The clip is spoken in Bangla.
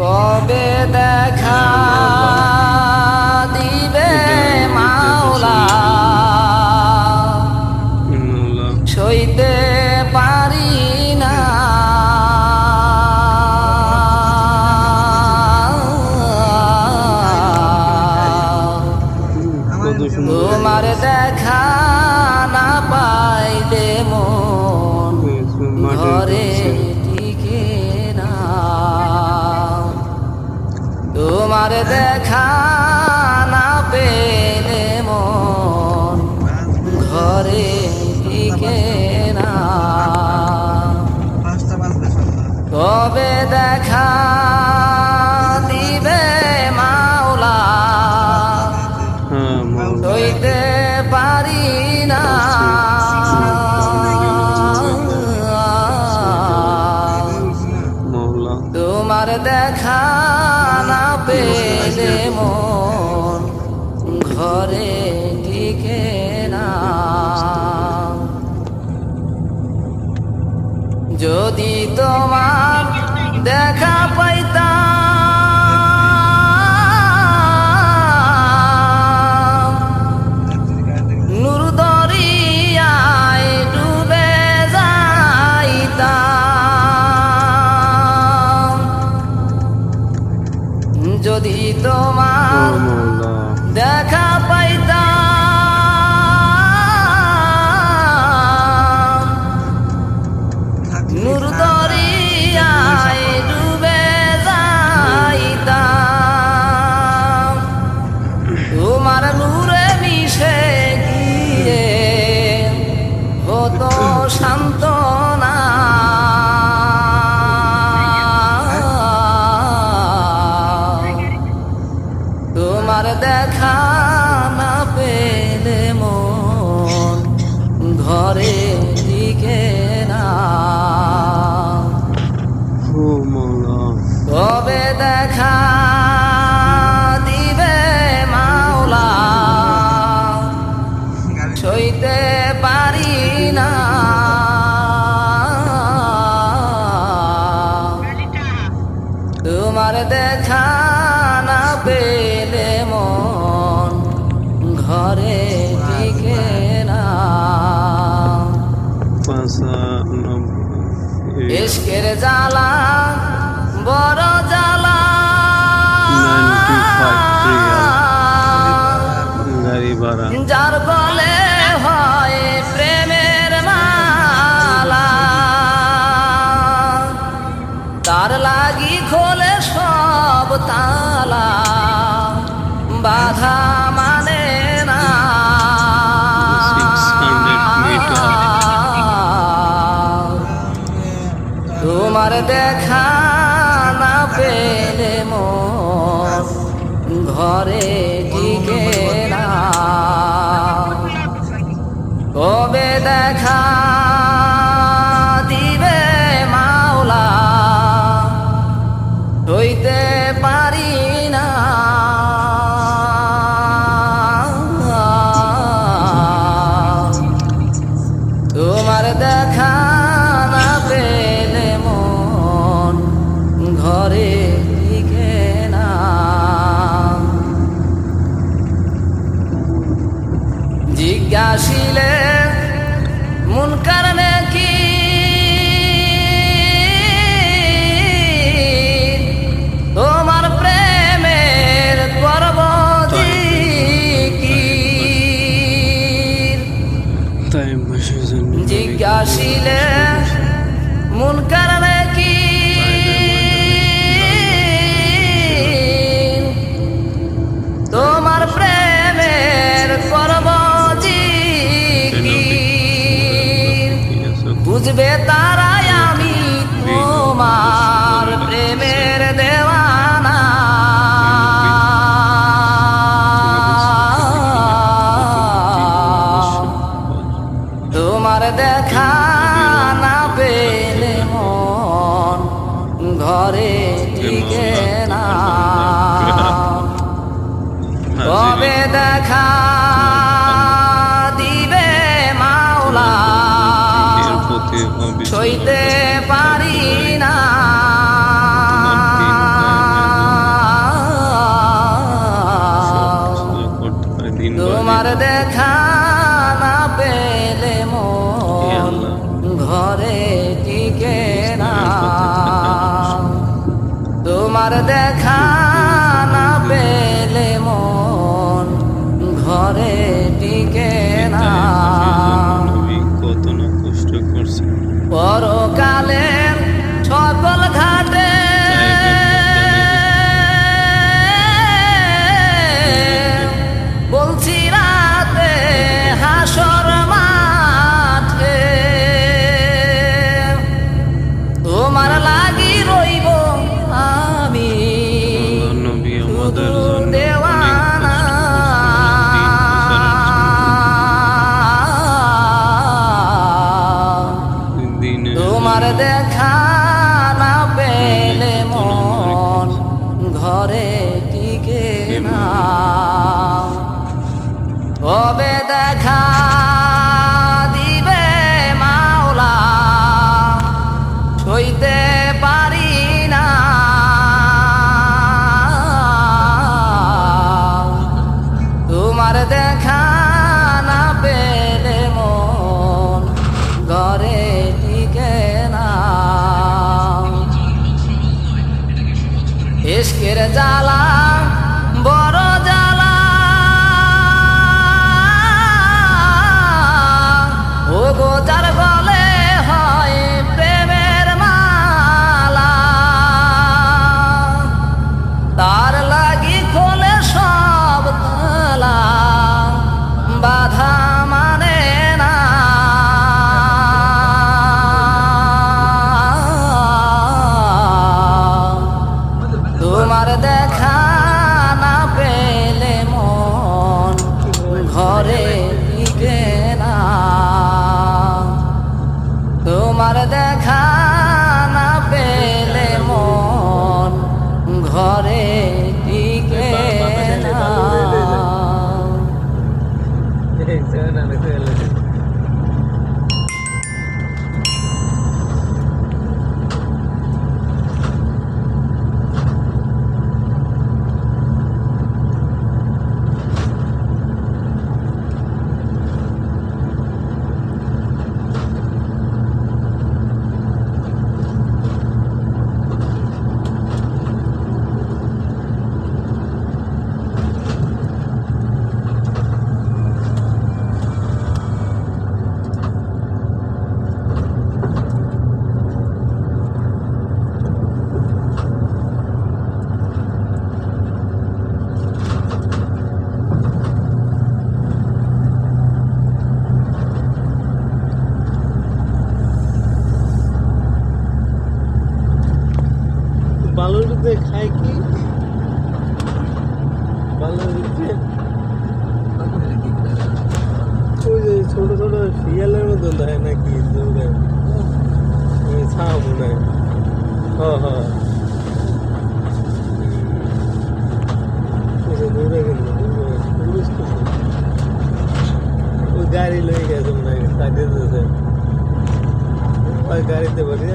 কবে দেখা দিবে মাওলা? সইতে পারি না। তোমার দেখা না পাইলে মন ঘরে তোমার দেখা না যদি তোমার দেখা পাইতাম নূর দরিয়ায় ডুবে যাইতাম। যদি তোমার তোমার দেখা না পেলে মন ঘরে জ্বালা বড় জ্বালা। 95 গাড়ি ভাড়া যার বলে হয় প্রেমের মালা। তার লাগি খোলে সব তালা। তোমার দেখা না পেলে মোর ঘরে দিকে না। কবে দেখা দিবে মাওলা হইতে পারি জিজ্ঞাসিলে মন কারণে কি তোমার প্রেমের করব বুঝবে তারা তোমার দেখা dollar. মধ্যে খাই কি? ভালো ওই যে ছোট ছোট শিয়ালের মতো দেয় নাকি দৌড়ে ছাপ মনে হ্যাঁ। হ্যাঁ দৌড়ে গেল গাড়ি লয়ে গেছে মনে হয় ওই গাড়িতে বসে